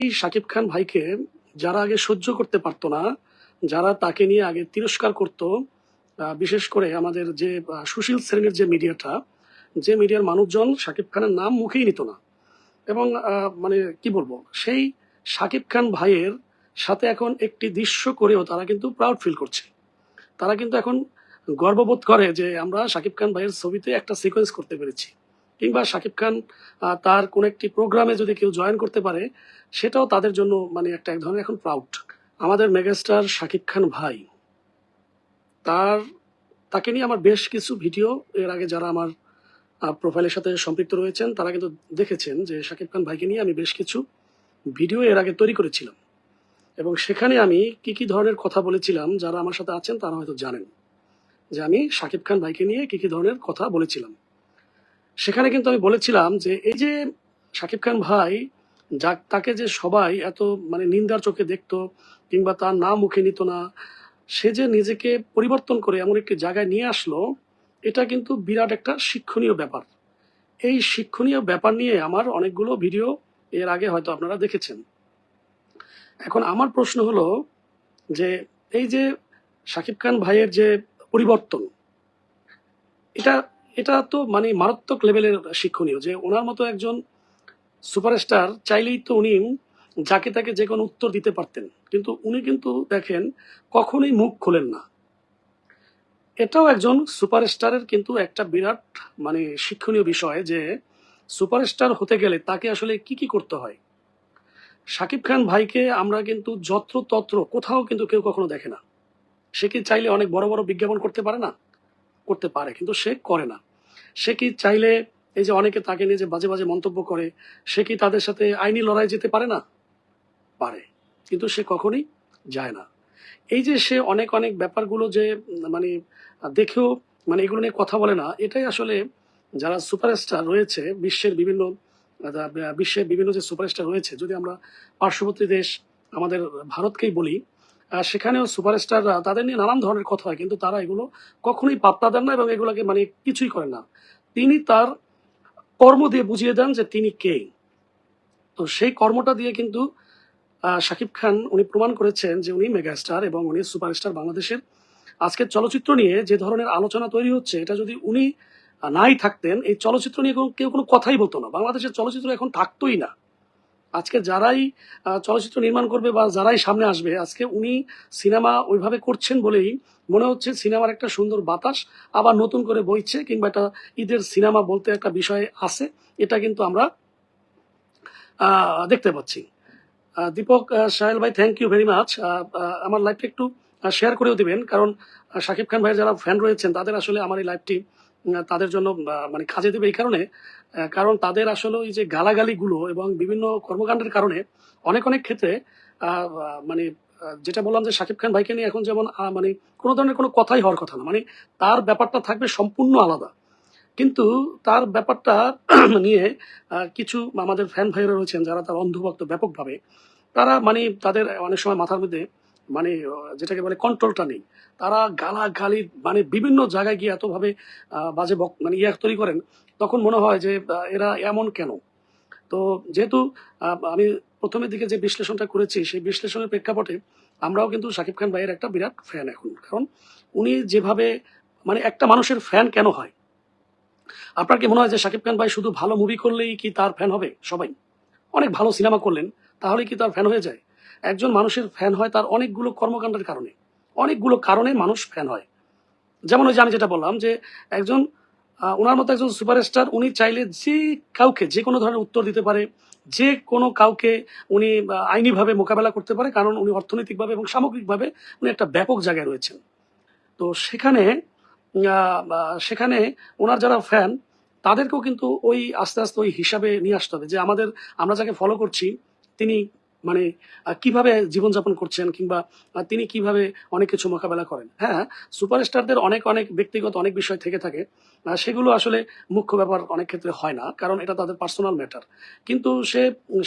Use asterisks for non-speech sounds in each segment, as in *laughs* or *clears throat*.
এই শাকিব খান ভাইকে যারা আগে সহ্য করতে পারতো না, যারা তাকে নিয়ে আগে তিরস্কার করত বিশেষ করে আমাদের যে সুশীল শ্রেণির যে মিডিয়াটা, যে মিডিয়ার মানুষজন শাকিব খানের নাম মুখেই নিত না। এবং মানে কি বলব, সেই শাকিব খান ভাইয়ের সাথে এখন একটি দৃশ্য করেও তারা কিন্তু প্রাউড ফিল করছে। তারা কিন্তু এখন গর্ববোধ করে যে আমরা শাকিব খান ভাইয়ের ছবিতে একটা সিকোয়েন্স করতে পেরেছি। কিংবা শাকিব খান তার কোন একটি প্রোগ্রামে যদি কেউ জয়েন করতে পারে, সেটাও তাদের জন্য মানে একটা এক ধরনের এখন প্রাউড আমাদের মেগাস্টার শাকিব খান ভাই, তার, তাকে নিয়ে আমার বেশ কিছু ভিডিও, এর আগে যারা আমার প্রোফাইলের সাথে সম্পৃক্ত রয়েছেন, তারা কিন্তু দেখেছেন যে শাকিব খান ভাইকে নিয়ে আমি বেশ কিছু ভিডিও এর আগে তৈরি করেছিলাম। এবং সেখানে আমি কি কি ধরনের কথা বলেছিলাম, যারা আমার সাথে আছেন তারা হয়তো জানেন। যে আমি শাকিব খান ভাইকে নিয়ে কি কি ধরনের কথা বলেছিলাম। সেখানে কিন্তু আমি বলেছিলাম যে এই যে শাকিব খান ভাই, যা তাকে যে সবাই এত মানে নিন্দার চোখে দেখতো কিংবা তার নাম মুখে নিত না, সে যে নিজেকে পরিবর্তন করে এমন একটি জায়গায় নিয়ে আসলো, এটা কিন্তু বিরাট একটা শিক্ষণীয় ব্যাপার। এই শিক্ষণীয় ব্যাপার নিয়ে আমার অনেকগুলো ভিডিও এর আগে হয়তো আপনারা দেখেছেন। এখন আমার প্রশ্ন হলো যে এই যে শাকিব খান ভাইয়ের যে পরিবর্তন, এটা এটা তো মানে মারাত্মক লেভেলের শিক্ষণীয় যে ওনার মতো একজন সুপারস্টার চাইলেই তো উনি যাকে তাকে যে কোনো উত্তর দিতে পারতেন। কিন্তু উনি কিন্তু দেখেন কখনোই মুখ খোলেন না। এটাও একজন সুপারস্টারের কিন্তু একটা বিরাট মানে শিক্ষণীয় বিষয় যে সুপারস্টার হতে গেলে তাকে আসলে কি কি করতে হয়। শাকিব খান ভাইকে আমরা কিন্তু যত্র তত্র কোথাও কিন্তু কেউ কখনো দেখে না। সে কি চাইলে অনেক বড় বড় বিজ্ঞাপন করতে পারে না? করতে পারে, কিন্তু সে করে না। সে কি চাইলে এই যে অনেকে তাকে নিয়ে যে বাজে বাজে মন্তব্য করে, সে কি তাদের সাথে আইনি লড়াই যেতে পারে না? পারে, কিন্তু সে কখনোই যায় না। এই যে সে অনেক অনেক ব্যাপারগুলো যে মানে দেখেও মানে এগুলো নিয়ে কথা বলে না, এটাই আসলে যারা সুপারস্টার রয়েছে, বিশ্বের বিভিন্ন বিশ্বের বিভিন্ন যে সুপারস্টার রয়েছে, যদি আমরা পার্শ্ববর্তী দেশ আমাদের ভারতকেই বলি সেখানেও সুপারস্টাররা তাদের নিয়ে নানান ধরনের কথা হয়, কিন্তু তারা এগুলো কখনোই পাত্তা দেন না এবং এগুলোকে মানে কিছুই করেন না। তিনি তার কর্ম দিয়ে বুঝিয়ে দেন যে তিনি কে। তো সেই কর্মটা দিয়ে কিন্তু শাকিব খান উনি প্রমাণ করেছেন যে উনি মেগাস্টার এবং উনি সুপারস্টার বাংলাদেশের। আজকের চলচ্চিত্র নিয়ে যে ধরনের আলোচনা তৈরি হচ্ছে, এটা যদি উনি নাই থাকতেন, এই চলচ্চিত্র নিয়ে কেউ কোনো কথাই বলতো না। বাংলাদেশের চলচ্চিত্র এখন থাকতোই না। আজকে যারাই চলচ্চিত্র নির্মাণ করবে বা যারাই সামনে আসবে, আজকে উনি সিনেমা ওইভাবে করছেন বলেই মনে হচ্ছে সিনেমার একটা সুন্দর বাতাস আবার নতুন করে বইছে কিংবা একটা ঈদের সিনেমা বলতে একটা বিষয় আছে, এটা কিন্তু আমরা দেখতে পাচ্ছি। দীপক সাহেল ভাই থ্যাংক ইউ ভেরি মাচ আমার লাইফটা একটু শেয়ার করেও দিবেন, কারণ শাকিব খান ভাইয়ের যারা ফ্যান রয়েছেন, তাদের আসলে আমার এই লাইভটি তাদের জন্য মানে কাজে দেবে এই কারণে কারণ তাদের আসলে ওই যে গালাগালিগুলো এবং বিভিন্ন কর্মকাণ্ডের কারণে অনেক অনেক ক্ষেত্রে মানে যেটা বললাম যে শাকিব খান ভাইকে নিয়ে এখন যেমন মানে কোনো ধরনের কোনো কথাই হওয়ার কথা না। মানে তার ব্যাপারটা থাকবে সম্পূর্ণ আলাদা। কিন্তু তার ব্যাপারটা *clears throat* নিয়ে কিছু আমাদের ফ্যান ভাইরা রয়েছেন যারা তার অন্ধভক্ত ব্যাপকভাবে। তারা মানে তাদের অনেক সময় মাথার মধ্যে মানে যেটাকে বলে কন্ট্রোলটা নেই তারা গালা গালি মানে বিভিন্ন জায়গায় গিয়ে এতভাবে বাজে মানে ইয়া তৈরি করেন, তখন মনে হয় যে এরা এমন কেন? তো যেহেতু আমি প্রথমের দিকে যে বিশ্লেষণটা করেছি, সেই বিশ্লেষণের প্রেক্ষাপটে আমরাও কিন্তু শাকিব খান ভাইয়ের একটা বিরাট ফ্যান এখন। কারণ উনি যেভাবে মানে একটা মানুষের ফ্যান কেন হয়? আপনার কি মনে হয় যে শাকিব খান ভাই শুধু ভালো মুভি করলেই কি তার ফ্যান হবে সবাই? অনেক ভালো সিনেমা করলেন তাহলে কি তার ফ্যান হয়ে যায়? একজন মানুষের ফ্যান হয় তার অনেকগুলো কর্মকাণ্ডের কারণে। অনেকগুলো কারণে মানুষ ফ্যান হয়। যেমন ওই যে আমি যেটা বললাম যে একজন ওনার মতো একজন সুপারস্টার উনি চাইলে যে কাউকে, যে কোনো ধরনের উত্তর দিতে পারে, যে কোনো কাউকে উনি আইনিভাবে মোকাবেলা করতে পারে, কারণ উনি অর্থনৈতিকভাবে এবং সামগ্রিকভাবে উনি একটা ব্যাপক জায়গায় রয়েছেন। তো সেখানে সেখানে ওনার যারা ফ্যান তাদেরকেও কিন্তু ওই আস্তে আস্তে ওই হিসাবে নিয়ে আসতে হবে যে আমাদের, আমরা যাকে ফলো করছি, তিনি মানে কীভাবে জীবনযাপন করছেন কিংবা তিনি কীভাবে অনেক কিছু মোকাবেলা করেন? হ্যাঁ সুপারস্টারদের অনেক অনেক ব্যক্তিগত অনেক বিষয় থেকে থাকে সেগুলো আসলে মুখ্য ব্যাপার অনেক ক্ষেত্রে হয় না, কারণ এটা তাদের পার্সোনাল ম্যাটার কিন্তু সে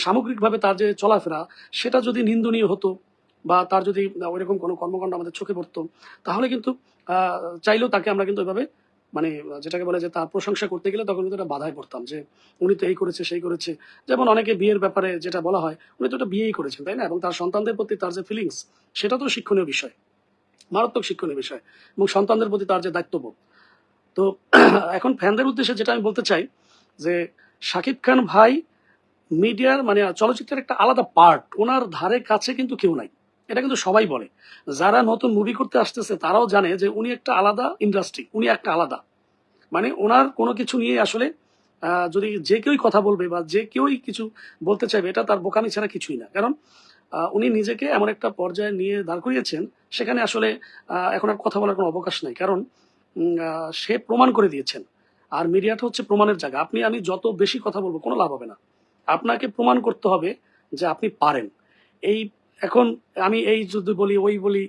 সামগ্রিকভাবে তার যে চলাফেরা, সেটা যদি নিন্দনীয় হতো বা তার যদি ওইরকম কোনো কর্মকাণ্ড আমাদের চোখে পড়তো, তাহলে কিন্তু চাইলেও তাকে আমরা কিন্তু ওইভাবে মানে যেটাকে বলে যে তার প্রশংসা করতে গেলে তখন কিন্তু একটা বাধায় পড়তাম যে উনি তো এই করেছে, সেই করেছে। যেমন অনেকে বিয়ের ব্যাপারে যেটা বলা হয়, উনি তো বিয়েই করেছেন, তাই না? এবং তার সন্তানদের প্রতি তার যে ফিলিংস সেটা তো শিক্ষণীয় বিষয়, মারাত্মক শিক্ষণীয় বিষয়, এবং সন্তানদের প্রতি তার যে দায়িত্ববোধ। তো *clears throat* এখন ফ্যানদের উদ্দেশ্যে যেটা আমি বলতে চাই যে শাকিব খান ভাই মিডিয়ার মানে চলচ্চিত্রের একটা আলাদা পার্ট ওনার ধারে কাছে কিন্তু কেউ নাই। এটা কিন্তু সবাই বলে। যারা নতুন মুভি করতে আসতেছে, তারাও জানে যে উনি একটা আলাদা ইন্ডাস্ট্রি উনি একটা আলাদা। মানে ওনার কোনো কিছু নিয়ে আসলে যদি যে কেউই কথা বলবে বা যে কেউই কিছু বলতে চাইবে, এটা তার বোকামি ছাড়া কিছুই না। কারণ উনি নিজেকে এমন একটা পর্যায়ে নিয়ে দাঁড় করিয়েছেন, সেখানে আসলে এখন আর কথা বলার কোনো অবকাশ নাই। কারণ সে প্রমাণ করে দিয়েছেন। আর মিডিয়াটা হচ্ছে প্রমাণের জায়গা। আপনি, আমি যত বেশি কথা বলব, কোনো লাভ হবে না। আপনাকে প্রমাণ করতে হবে যে আপনি পারেন। এই এখন আমি এই যদি বলি, ওই বলি,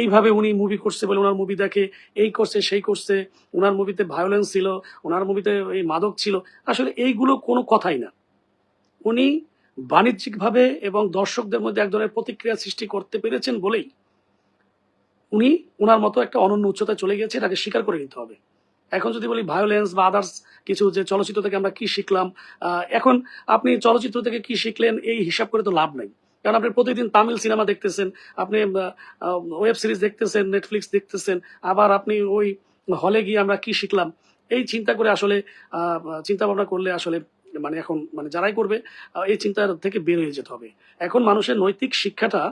এইভাবে উনি মুভি করছে বলে ওনার মুভি দেখে, এই করছে, সেই করছে, ওনার মুভিতে ভায়োলেন্স ছিল, ওনার মুভিতে এই মাদক ছিল। আসলে এইগুলো কোনো কথাই না। উনি বাণিজ্যিকভাবে এবং দর্শকদের মধ্যে এক ধরনের প্রতিক্রিয়া সৃষ্টি করতে পেরেছেন বলেই উনি ওনার মতো একটা অনন্য উচ্চতায় চলে গেছে, এটাকে স্বীকার করে নিতে হবে। এখন যদি বলি ভায়োলেন্স বা আদার্স কিছু যে চলচ্চিত্র থেকে আমরা কি শিখলাম এখন আপনি চলচ্চিত্র থেকে কি শিখলেন, এই হিসাব করে তো লাভ নাই। কারণ আপনি প্রতিদিন তামিল সিনেমা দেখতেছেন, আপনি ওয়েব সিরিজ দেখতেছেন নেটফ্লিক্স দেখতেছেন, আবার আপনি ওই হলে গিয়ে আমরা কি শিখলাম? এই চিন্তা করে আসলে চিন্তা ভাবনা করলে আসলে মানে এখন মানে যারাই করবে এই চিন্তা থেকে বের হয়ে যেতে হবে। এখন মানুষের নৈতিক শিক্ষাটা,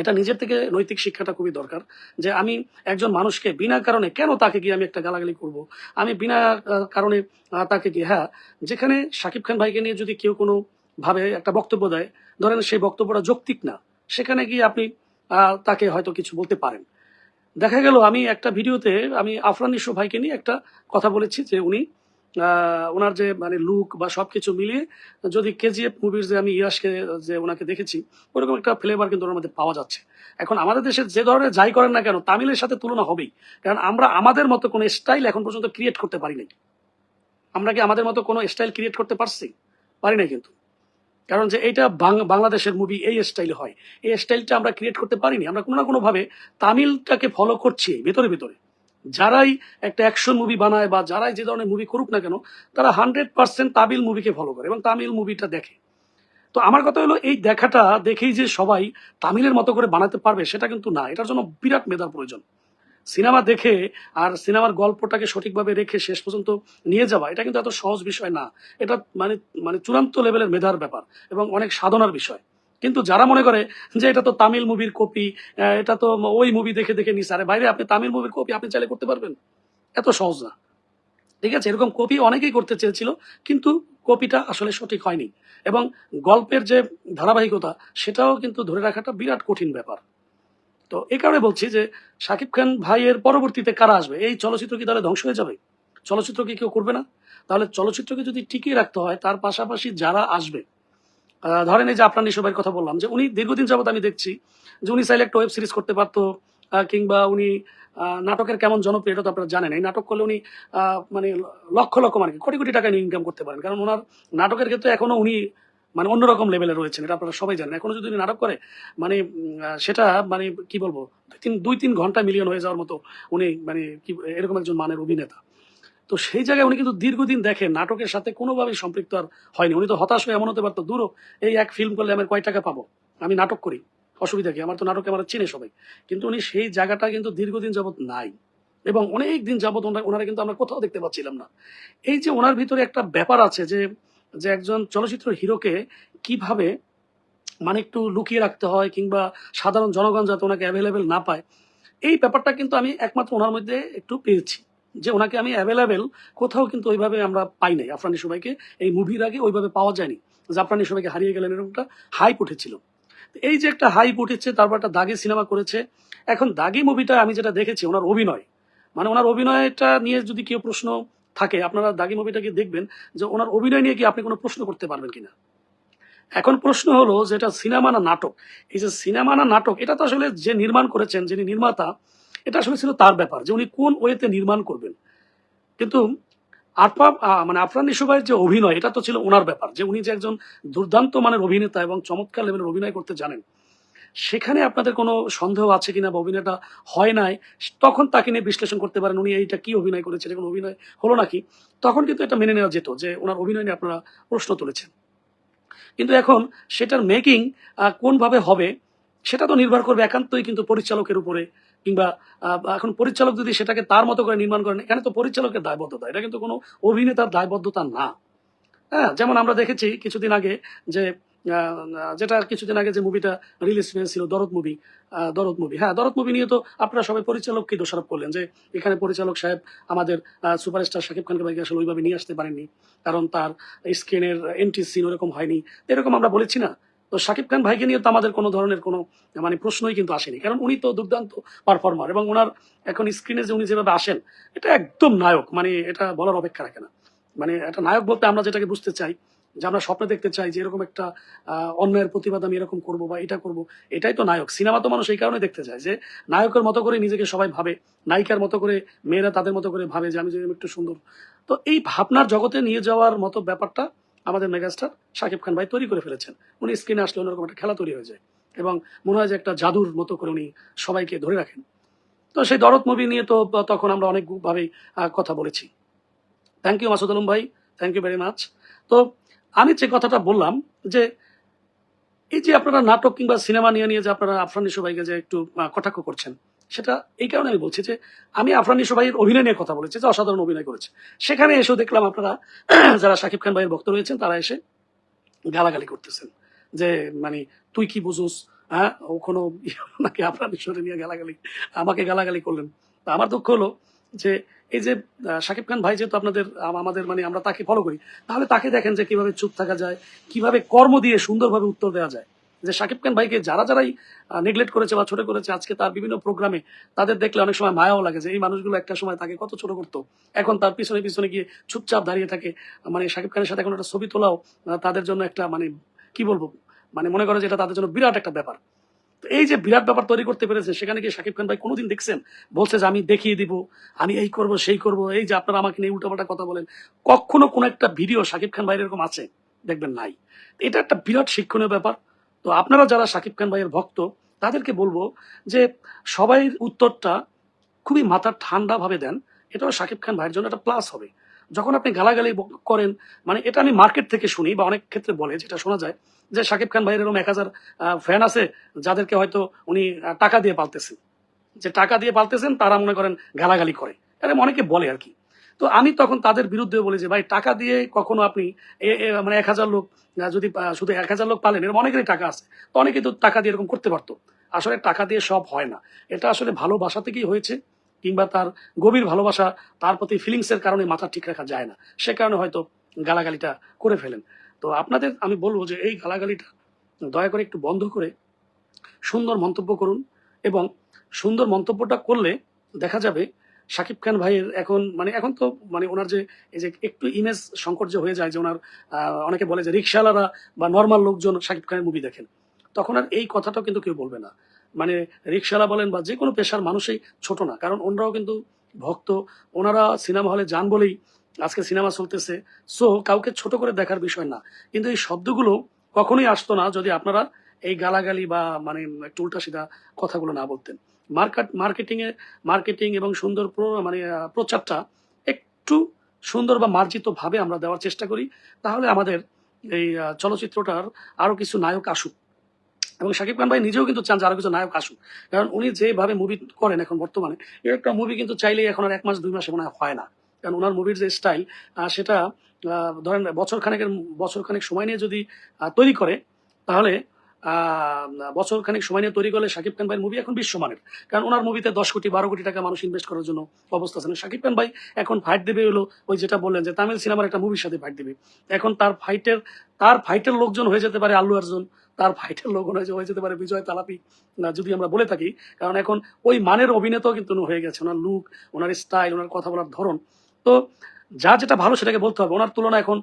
এটা নিজের থেকে নৈতিক শিক্ষাটা খুবই দরকার যে আমি একজন মানুষকে বিনা কারণে কেন তাকে গিয়ে আমি একটা গালাগালি করব? আমি বিনা কারণে তাকে গিয়ে হ্যাঁ যেখানে শাকিব খান ভাইকে নিয়ে যদি কেউ কোনো ভাবে একটা বক্তব্য দেয়। ধরেন সেই বক্তব্যটা যৌক্তিক না। সেখানে গিয়ে আপনি তাকে হয়তো কিছু বলতে পারেন। দেখা গেল আমি একটা ভিডিওতে আমি আফরান ভাইকে নিয়ে একটা কথা বলেছি যে উনি ওনার যে মানে লুক বা সবকিছু মিলিয়ে যদি কেজিএফ মুভির যে আমি ইয়াসকে যে ওনাকে দেখেছি, ওরকম একটা ফ্লেভার কিন্তু ওনার মধ্যে পাওয়া যাচ্ছে। এখন আমাদের দেশে যে ধরনের যাই করেন না কেন, তামিলের সাথে তুলনা হবেই। কারণ আমরা আমাদের মতো কোনো স্টাইল এখন পর্যন্ত ক্রিয়েট করতে পারি নাই। আমরা কি আমাদের মতো কোনো স্টাইল ক্রিয়েট করতে পারছি? পারি নাই কিন্তু। কারণ যে এইটা বাং- বাংলাদেশের মুভি এই স্টাইল হয়। এই স্টাইলটা আমরা ক্রিয়েট করতে পারিনি। আমরা কোনো না কোনো ভাবে তামিলটাকে ফলো করছি ভেতরে ভেতরে। যারাই একটা অ্যাকশন মুভি বানায় বা যারাই যে ধরনের মুভি করুক না কেন, তারা হান্ড্রেড পার্সেন্ট তামিল মুভিকে ফলো করে এবং তামিল মুভিটা দেখে। তো আমার কথা হলো, এই দেখাটা দেখেই যে সবাই তামিলের মতো করে বানাতে পারবে, সেটা কিন্তু না। এটার জন্য বিরাট মেধার প্রয়োজন। সিনেমা দেখে আর সিনেমার গল্পটাকে সঠিকভাবে রেখে শেষ পর্যন্ত নিয়ে যাওয়া, এটা কিন্তু এত সহজ বিষয় না। এটা মানে মানে চূড়ান্ত লেভেলের মেধার ব্যাপার এবং অনেক সাধনার বিষয়। কিন্তু যারা মনে করে যে এটা তো তামিল মুভির কপি এটা তো ওই মুভি দেখে দেখে নিছে, আরে বাইরে আপনি তামিল মুভির কপি আপনি চাইলে করতে পারবেন। এত সহজ না। ঠিক আছে, এরকম কপি অনেকেই করতে চেয়েছিল, কিন্তু কপিটা আসলে সঠিক হয়নি। এবং গল্পের যে ধারাবাহিকতা, সেটাও কিন্তু ধরে রাখাটা বিরাট কঠিন ব্যাপার। তো এই কারণে বলছি যে শাকিব খান ভাইয়ের পরবর্তীতে কারা আসবে? এই চলচ্চিত্র কি তাহলে ধ্বংস হয়ে যাবে? চলচ্চিত্র কি কেউ করবে না? তাহলে চলচ্চিত্রকে যদি টিকিয়ে রাখতে হয়, তার পাশাপাশি যারা আসবে ধরেন এই যে আপনার নিশোভাইয়ের কথা বললাম, যে উনি দীর্ঘদিন যাবত আমি দেখছি যে উনি চাইলে একটা ওয়েব সিরিজ করতে পারতো কিংবা উনি নাটকের কেমন জনপ্রিয় এটা তো আপনারা জানেন, এই নাটক করলে উনি মানে লক্ষ লক্ষ মানে কোটি কোটি টাকা ইনকাম করতে পারেন। কারণ ওনার নাটকের ক্ষেত্রে এখনও উনি মানে অন্যরকম লেভেলে রয়েছেন, এটা আপনারা সবাই জানেন। এখনও যদি নাটক করে মানে সেটা মানে কি বলব তিন, দুই তিন ঘণ্টা মিলিয়ন হয়ে যাওয়ার মতো উনি মানে কি, এরকম একজন মানের অভিনেতা। তো সেই জায়গায় উনি কিন্তু দীর্ঘদিন দেখেন, নাটকের সাথে কোনোভাবেই সম্পৃক্ত আর হয়নি। উনি তো হতাশ হয়ে এমন হতে পারতো দূরও এই এক ফিল্ম করলে আমি কয় টাকা পাবো? আমি নাটক করি, অসুবিধা কি? আমার তো নাটকে আমার চিনে সবাই। কিন্তু উনি সেই জায়গাটা কিন্তু দীর্ঘদিন যাবৎ নাই। এবং অনেক দিন ওনারা ওনারা কিন্তু আমরা কোথাও দেখতে পাচ্ছিলাম না। এই যে ওনার ভিতরে একটা ব্যাপার আছে যে যে একজন চলচ্চিত্র হিরোকে কীভাবে মানে একটু লুকিয়ে রাখতে হয় কিংবা সাধারণ জনগণ যাতে ওনাকে অ্যাভেলেবেল না পায়, এই ব্যাপারটা কিন্তু আমি একমাত্র ওনার মধ্যে একটু পেয়েছি। যে ওনাকে আমি অ্যাভেলেবেল কোথাও কিন্তু ওইভাবে আমরা পাই নাই। আফরানি সবাইকে এই মুভির আগে ওইভাবে পাওয়া যায়নি, যে আফরানি সবাইকে হারিয়ে গেলেন এরকমটা হাইপ উঠেছিল। এই যে একটা হাইপ উঠেছে, তারপর একটা দাগি সিনেমা করেছে, এখন দাগি মুভিটা আমি যেটা দেখেছি, ওনার অভিনয়। মানে ওনার অভিনয়টা নিয়ে যদি কেউ প্রশ্ন থাকে। আপনারা দাগি মুভিটাকে দেখবেন যে ওনার অভিনয় নিয়ে কি আপনি কোনো প্রশ্ন করতে পারবেন কিনা? এখন প্রশ্ন হলো যে এটা সিনেমা না নাটক? এই যে সিনেমা না নাটক এটা তো আসলে যে নির্মাণ করেছেন যিনি নির্মাতা এটা আসলে ছিল তার ব্যাপার যে উনি কোন ওয়েতে নির্মাণ করবেন। কিন্তু আহ, মানে আফরান নিশো ভাইয়ের যে অভিনয় এটা তো ছিল ওনার ব্যাপার যে উনি যে একজন দুর্দান্ত মানের অভিনেতা এবং চমৎকার লেভেলের অভিনয় করতে জানেন। সেখানে আপনাদের কোনো সন্দেহ আছে কিনা বা অভিনয়টা হয় নাই, তখন তাকে নিয়ে বিশ্লেষণ করতে পারেন উনি এইটা কি অভিনয় করেছেন এটা কোনো অভিনয় হলো নাকি? তখন কিন্তু এটা মেনে নেওয়া যেত যে ওনার অভিনয় নিয়ে আপনারা প্রশ্ন তুলেছেন। কিন্তু এখন সেটার মেকিং কোনভাবে হবে, সেটা তো নির্ভর করবে একান্তই কিন্তু পরিচালকের উপরে কিংবা এখন পরিচালক যদি সেটাকে তার মতো করে নির্মাণ করেন, এখানে তো পরিচালকের দায়বদ্ধতা, এটা কিন্তু কোনো অভিনেতার দায়বদ্ধতা না। হ্যাঁ যেমন আমরা দেখেছি কিছুদিন আগে যে যেটা কিছুদিন আগে যে মুভিটা রিলিজ হয়েছিল, দরদ মুভি দরদ মুভি হ্যাঁ দরদ মুভি নিয়ে তো আপনারা সবাই পরিচালককে দোষারোপ করলেন? যে এখানে পরিচালক সাহেব আমাদের সুপারস্টার শাকিব খানকে ভাইকে আসলে ওইভাবে নিয়ে আসতে পারেননি, কারণ তার স্ক্রিনের এন্ট্রি সিন ওরকম হয়নি। এরকম আমরা বলেছি না। তো শাকিব খান ভাইকে নিয়ে তো আমাদের কোনো ধরনের কোনো মানে প্রশ্নই কিন্তু আসেনি। কারণ উনি তো দুর্দান্ত পারফর্মার এবং ওনার এখন স্ক্রিনে যে উনি যেভাবে আসেন, এটা একদম নায়ক। মানে এটা বলার অপেক্ষা রাখে না। মানে একটা নায়ক বলতে আমরা যেটাকে বুঝতে চাই যে আমরা স্বপ্নে দেখতে চাই যে এরকম একটা অন্যায়ের প্রতিবাদ আমি এরকম করব বা এটা করব, এটাই তো নায়ক। সিনেমা তো মানুষ এই কারণে দেখতে চায় যে নায়কের মতো করে নিজেকে সবাই ভাবে, নায়িকার মতো করে মেয়েরা তাদের মতো করে ভাবে যে আমি যদি একটু সুন্দর। তো এই ভাবনার জগতে নিয়ে যাওয়ার মতো ব্যাপারটা আমাদের মেগাস্টার শাকিব খান ভাই তৈরি করে ফেলেছেন। উনি স্ক্রিনে আসলে অন্যরকম একটা খেলা তৈরি হয়ে যায় এবং মনে হয় যে একটা জাদুর মতো করে উনি সবাইকে ধরে রাখেন। তো সেই দরদ মুভি নিয়ে তো তখন আমরা অনেকভাবেই কথা বলেছি। থ্যাংক ইউ মাসুদ আলম ভাই থ্যাংক ইউ ভেরি মাচ তো আমি যে কথাটা বললাম, যে এই যে আপনারা নাটক কিংবা সিনেমা নিয়ে নিয়ে যে আপনারা আফরান ইসু ভাইকে যে একটু কটাক্ষ করছেন, সেটা এই কারণে আমি বলছি যে, আমি আফরান ইসু ভাইয়ের অভিনয় নিয়ে কথা বলেছি, যে অসাধারণ অভিনয় করেছে। সেখানে এসেও দেখলাম আপনারা, *clears throat* যারা শাকিব খান ভাইয়ের ভক্ত রয়েছেন, তারা এসে গালাগালি করতেছেন। যে মানে তুই কি বুঝোস? হ্যাঁ ও কোনো *laughs* নাকি আপনার ঈশ্বরে নিয়ে গালাগালি, আমাকে গালাগালি করলেন? তা আমার দুঃখ হলো যে এই যে শাকিব খান ভাই যেহেতু আপনাদের আমাদের মানে আমরা তাকে ফলো করি, তাহলে তাকে দেখেন যে কীভাবে চুপ থাকা যায়, কীভাবে কর্ম দিয়ে সুন্দরভাবে উত্তর দেওয়া যায়। যে শাকিব খান ভাইকে যারা যারাই নেগলেক্ট করেছে বা ছোট করেছে, আজকে তার বিভিন্ন প্রোগ্রামে তাদের দেখলে অনেক সময় মায়াও লাগে যে এই মানুষগুলো একটা সময় তাকে কত ছোট করতো। এখন তার পিছনে পিছনে গিয়ে চুপচাপ দাঁড়িয়ে থাকে। মানে শাকিব খানের সাথে এখন একটা ছবি তোলাও তাদের জন্য একটা মানে কি বলব? মানে মনে করে যে এটা তাদের জন্য বিরাট একটা ব্যাপার। তো এই যে বিরাট ব্যাপার তৈরি করতে পেরেছে, সেখানে কি শাকিব খান ভাই কোনোদিন দেখছেন? বলছে যে আমি দেখিয়ে দিব, আমি এই করব, সেই করব, এই যে আপনারা আমাকে নিয়ে উল্টাপাল্টা কথা বলেন। কখনো কোনো একটা ভিডিও শাকিব খান ভাইয়ের এরকম আছে? দেখবেন নাই। এটা একটা বিরাট শিক্ষণীয় ব্যাপার। তো আপনারা যারা শাকিব খান ভাইয়ের ভক্ত, তাদেরকে বলব যে সবাই উত্তরটা খুবই মাথা ঠান্ডা ভাবে দেন। এটাও শাকিব খান ভাইয়ের জন্য একটা প্লাস হবে। যখন আপনি গালাগালি করেন মানে এটা আমি মার্কেট থেকে শুনি বা অনেক ক্ষেত্রে বলে, যেটা শোনা যায় যে শাকিব খান ভাইয়ের এরকম এক হাজার ফ্যান আছে, যাদেরকে হয়তো উনি টাকা দিয়ে পালতেছেন। যে টাকা দিয়ে পালতেছেন, তারা মনে করেন গালাগালি করে। এরকম অনেকে বলে আর কি। তো আমি তখন তাদের বিরুদ্ধে বলি যে, ভাই, টাকা দিয়ে কখনো আপনি মানে এক হাজার লোক যদি শুধু এক হাজার লোক পালেন, এরকম অনেকেরই টাকা আছে। তো অনেকে তো টাকা দিয়ে এরকম করতে পারতো। আসলে টাকা দিয়ে সব হয় না। এটা আসলে ভালোবাসা থেকেই হয়েছে, কিংবা তার গভীর ভালোবাসা, তার প্রতি ফিলিংসের কারণে মাথা ঠিক রাখা যায় না। সে কারণে হয়তো গালাগালিটা করে ফেলেন। তো আপনাদের আমি বলব যে এই গালাগালিটা দয়া করে একটু বন্ধ করে সুন্দর মন্তব্য করুন এবং সুন্দর মন্তব্যটা করলে দেখা যাবে শাকিব খান ভাইয়ের এখন মানে এখন তো মানে ওনার যে, এই যে একটু ইমেজ সংকট যে হয়ে যায়, যে ওনার অনেকে বলে যে রিক্সাওয়ালারা বা নর্মাল লোকজন শাকিব খানের মুভি দেখেন, তখন আর এই কথাটাও কিন্তু কেউ বলবে না। মানে রিক্সাওয়ালা বলেন বা যে কোনো পেশার মানুষই ছোট না, কারণ ওনারাও কিন্তু ভক্ত, ওনারা সিনেমা হলে যান বলেই আজকে সিনেমা চলতেছে। সো কাউকে ছোট করে দেখার বিষয় না। কিন্তু এই শব্দগুলো কখনোই আসতো না যদি আপনারা এই গালাগালি বা মানে একটু সিধা কথাগুলো না বলতেন। মার্কেট, মার্কেটিং এ, মার্কেটিং এবং সুন্দর মানে প্রচারটা একটু সুন্দর বা মার্জিত ভাবে আমরা দেওয়ার চেষ্টা করি, তাহলে আমাদের এই চলচ্চিত্রটার আরও কিছু নায়ক আসুক। এবং শাকিব খান ভাই নিজেও কিন্তু চান যে আরও কিছু নায়ক আসুক। কারণ উনি যেভাবে মুভি করেন এখন বর্তমানে একটা মুভি কিন্তু চাইলেই এখন আর এক মাস, দুই মাসে মনে হয় না। কারণ ওনার মুভির যে স্টাইল সেটা ধরেন বছর খানেকের বছর খানেক সময় নিয়ে যদি তৈরি করে, তাহলে বছর খানেক সময় নিয়ে তৈরি করলে শাকিব খান ভাইয়ের মুভি এখন বিশ্বমানের। কারণ ওনার মুভিতে দশ কোটি, বারো কোটি টাকা মানুষ ইনভেস্ট করার জন্য অবস্থা আছে। শাকিব খান ভাই এখন ফাইট দেবে হলো, ওই যেটা বললেন যে তামিল সিনেমার একটা মুভির সাথে ফাইট দেবে। এখন তার ফাইটের তার ফাইটের লোকজন হয়ে যেতে পারে আল্লু অর্জুন, তার ফাইটের লোক হয়ে হয়ে যেতে পারে বিজয় তালাপি যদি আমরা বলে থাকি। কারণ এখন ওই মানের অভিনেতাও কিন্তু হয়ে গেছে। ওনার লুক ওনার স্টাইল ওনার কথা বলার ধরন। তো যা যেটা ভালো সেটাকে বলতে হবে। ওনার তুলনা এখন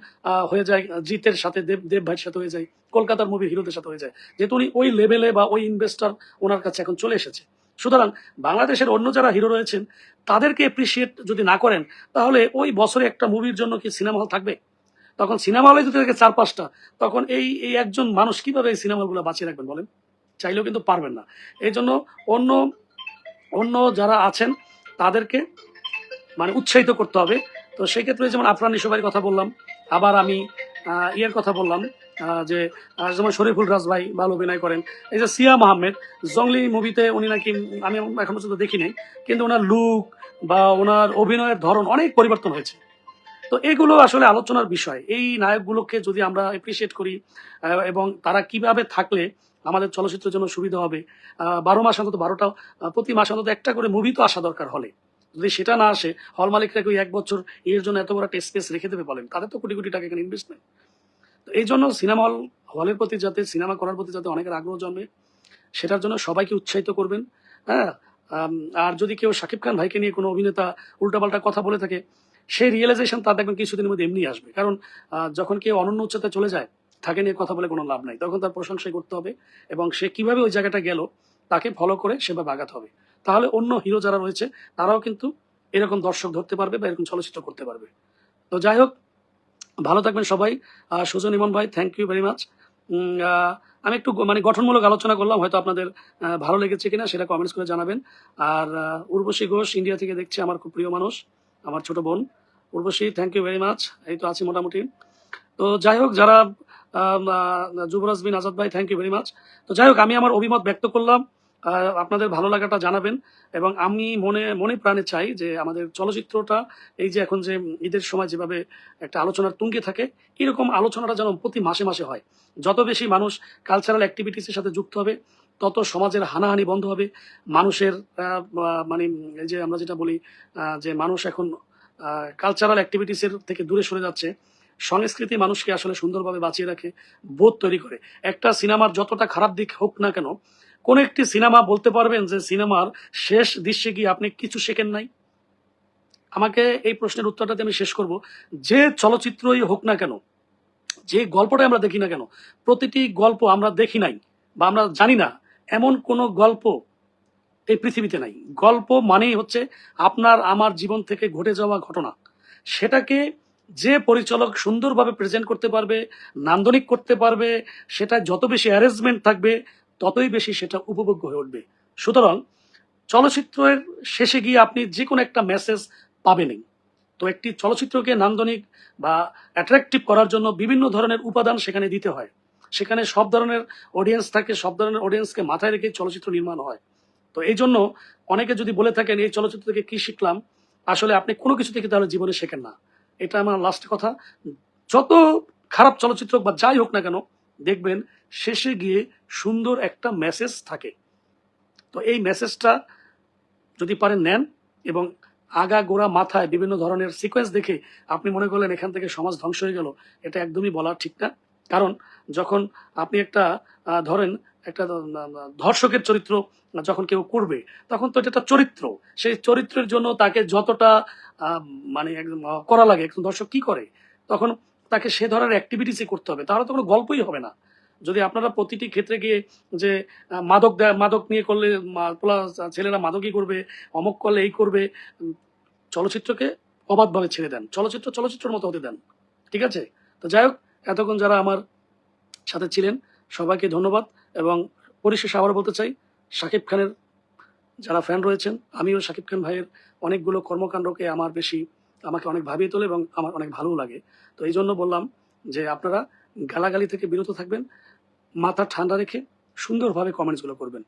হয়ে যায় জিতের সাথে, দেব দেব ভাইয়ের সাথে হয়ে যায়, কলকাতার মুভি হিরোদের সাথে হয়ে যায়। যেহেতু উনি ওই লেভেলে বা ওই ইনভেস্টার ওনার কাছে এখন চলে এসেছে। সুতরাং বাংলাদেশের অন্য যারা হিরো রয়েছেন, তাদেরকে এপ্রিসিয়েট যদি না করেন, তাহলে ওই বছরে একটা মুভির জন্য কি সিনেমা হল থাকবে? তখন সিনেমা হলে যদি থাকে চার পাঁচটা, তখন এই এই একজন মানুষ কীভাবে এই সিনেমা হলগুলো বাঁচিয়ে রাখবেন বলেন? চাইলেও কিন্তু পারবেন না। এই জন্য অন্য অন্য যারা আছেন, তাদেরকে মানে উৎসাহিত করতে হবে। তো সেই ক্ষেত্রে যেমন আফরান নিশোভাইয়ের কথা বললাম, আবার আমি ইয়ের কথা বললাম যে যেমন শরীফুল রাজ ভাই ভালো অভিনয় করেন। এই যে সিয়াম আহমেদ জংলি মুভিতে উনি নাকি, আমি এখন পর্যন্ত দেখি নাই, কিন্তু ওনার লুক বা ওনার অভিনয়ের ধরন অনেক পরিবর্তন হয়েছে। তো এগুলো আসলে আলোচনার বিষয়। এই নায়কগুলোকে যদি আমরা অ্যাপ্রিসিয়েট করি এবং তারা কীভাবে থাকলে আমাদের চলচ্চিত্রের জন্য সুবিধা হবে বারো মাস অন্তত, বারোটা প্রতি মাস অন্তত একটা করে মুভি তো আসা দরকার হলে। যদি সেটা না আসে, হল মালিকরা ওই এক বছর এর জন্য এত বড় একটা স্পেস রেখে দেবে বলেন। তাদের তো কোটি কোটি টাকা এখানে ইনভেস্টমেন্ট তো এই জন্য সিনেমা হল হলের প্রতি যাতে সিনেমা করার প্রতি যাতে অনেকের আগ্রহ জন্মে, সেটার জন্য সবাইকে উৎসাহিত করবেন হ্যাঁ? আর যদি কেউ শাকিব খান ভাইকে নিয়ে কোনো অভিনেতা উল্টাপাল্টা কথা বলে থাকে, সেই রিয়েলাইজেশন তার দেখবেন কিছুদিনের মধ্যে এমনি আসবে। কারণ যখন কেউ অনন্য উচ্চতায় চলে যায়, তাকে নিয়ে কথা বলে কোনো লাভ নাই। তখন তার প্রশংসাই করতে হবে এবং সে কীভাবে ওই জায়গাটা গেল, তাকে ফলো করে সেভাবে আগাতে হবে। তাহলে অন্য হিরো যারা রয়েছে, তারাও কিন্তু এরকম দর্শক ধরতে পারবে বা এরকম চলচ্চিত্র করতে পারবে। তো যাই হোক, ভালো থাকবেন সবাই। সুজন, ইমন ভাই থ্যাংক ইউ ভেরি মাচ আমি একটু মানে গঠনমূলক আলোচনা করলাম, হয়তো আপনাদের ভালো লেগেছে কিনা সেটা কমেন্টস করে জানাবেন। আর উর্বশী ঘোষ ইন্ডিয়া থেকে দেখছি আমার খুব প্রিয় মানুষ, আমার ছোট বোন। Urvashi thank you very much এই তো আছি মোটামুটি। তো যাই হোক, যারা যুবরাজ বিন আজাদ ভাই থ্যাংক ইউ ভেরি মাচ তো যাই হোক, আমি আমার অভিমত ব্যক্ত করলাম। আপনাদের ভালো লাগাটা জানাবেন এবং আমি মনে মনে প্রাণে চাই যে আমাদের চলচ্চিত্রটা, এই যে এখন যে ঈদের সময় যেভাবে একটা আলোচনার তুঙ্গে থাকে, এরকম আলোচনাটা যেন প্রতি মাসে মাসে হয়। যত বেশি মানুষ কালচারাল অ্যাক্টিভিটিসের সাথে যুক্ত হবে, তত সমাজের হানাহানি বন্ধ হবে। মানুষের মানে এই যে আমরা যেটা বলি যে মানুষ এখন কালচারাল অ্যাক্টিভিটিসের থেকে দূরে সরে যাচ্ছে। সংস্কৃতি মানুষকে আসলে সুন্দরভাবে বাঁচিয়ে রাখে, বোধ তৈরি করে। একটা সিনেমার যতটা খারাপ দিক হোক না কেন কোন একটি সিনেমা বলতে পারবেন যে সিনেমার শেষ দৃশ্যে গিয়ে আপনি কিছু শেখেন নাই? আমাকে এই প্রশ্নের উত্তরটাতে আমি শেষ করব। যে চলচ্চিত্রই হোক না কেন, যে গল্পটাই আমরা দেখি না কেন, প্রতিটি গল্প আমরা দেখি নাই বা আমরা জানি না, এমন কোন গল্প এই পৃথিবীতে নাই। গল্প মানেই হচ্ছে আপনার আমার জীবন থেকে ঘটে যাওয়া ঘটনা। সেটাকে যে পরিচালক সুন্দরভাবে প্রেজেন্ট করতে পারবে, নান্দনিক করতে পারবে, সেটা যত বেশি অ্যারেঞ্জমেন্ট থাকবে ততই বেশি সেটা উপভোগ্য হয়ে উঠবে। সুতরাং চলচ্চিত্রের শেষে গিয়ে আপনি যে কোনো একটা মেসেজ পাবেনই। তো একটি চলচ্চিত্রকে নান্দনিক বা অ্যাট্রাকটিভ করার জন্য বিভিন্ন ধরনের উপাদান সেখানে দিতে হয়। সেখানে সব ধরনের অডিয়েন্স থাকে, সব ধরনের অডিয়েন্সকে মাথায় রেখে চলচ্চিত্র নির্মাণ হয়। তো এই জন্য অনেকে যদি বলে থাকেন, এই চলচ্চিত্র থেকে কি শিখলাম? আসলে আপনি কোনো কিছু থেকে তাহলে জীবনে শেখেন না। এটা আমার লাস্ট কথা। যত খারাপ চলচ্চিত্র বা যাই হোক না কেন দেখবেন শেষে গিয়ে সুন্দর একটা মেসেজ থাকে। তো এই মেসেজটা যদি পারেন নেন এবং আগা গোড়া মাথায় বিভিন্ন ধরনের সিকোয়েন্স দেখে আপনি মনে করলেন এখান থেকে সমাজ ধ্বংস হয়ে গেল, এটা একদমই বলা ঠিক না। কারণ যখন আপনি একটা ধরেন একটা ধর্ষকের চরিত্র যখন কেউ করবে, তখন তো এটা একটা চরিত্র। সেই চরিত্রের জন্য তাকে যতটা মানে করা লাগে একজন ধর্ষক কি করে? তখন তাকে সে ধরনের অ্যাক্টিভিটিসই করতে হবে। তাহলে তো কোনো গল্পই হবে না। যদি আপনারা প্রতিটি ক্ষেত্রে গিয়ে যে মাদক মাদক নিয়ে করলে, মা- পোলা, ছেলেরা মাদকই করবে, অমক করলে এই করবে চলচ্চিত্রকে অবাধভাবে ছেড়ে দেন। চলচ্চিত্র চলচ্চিত্রের মতো হতে দেন। ঠিক আছে? তো যাই হোক, এতক্ষণ যারা আমার সাথে ছিলেন, সবাইকে ধন্যবাদ এবং পরিশেষে আবার বলতে চাই, শাকিব খানের যারা ফ্যান রয়েছেন, আমিও শাকিব খান ভাইয়ের অনেকগুলো কর্মকাণ্ডকে আমার বেশি আমাকে অনেক ভাবিয়ে তোলে এবং আমার অনেক ভালো লাগে। তো এই জন্য বললাম যে আপনারা গালাগালি থেকে বিরত থাকবেন, মাথা ঠান্ডা রেখে সুন্দরভাবে কমেন্টসগুলো করবেন।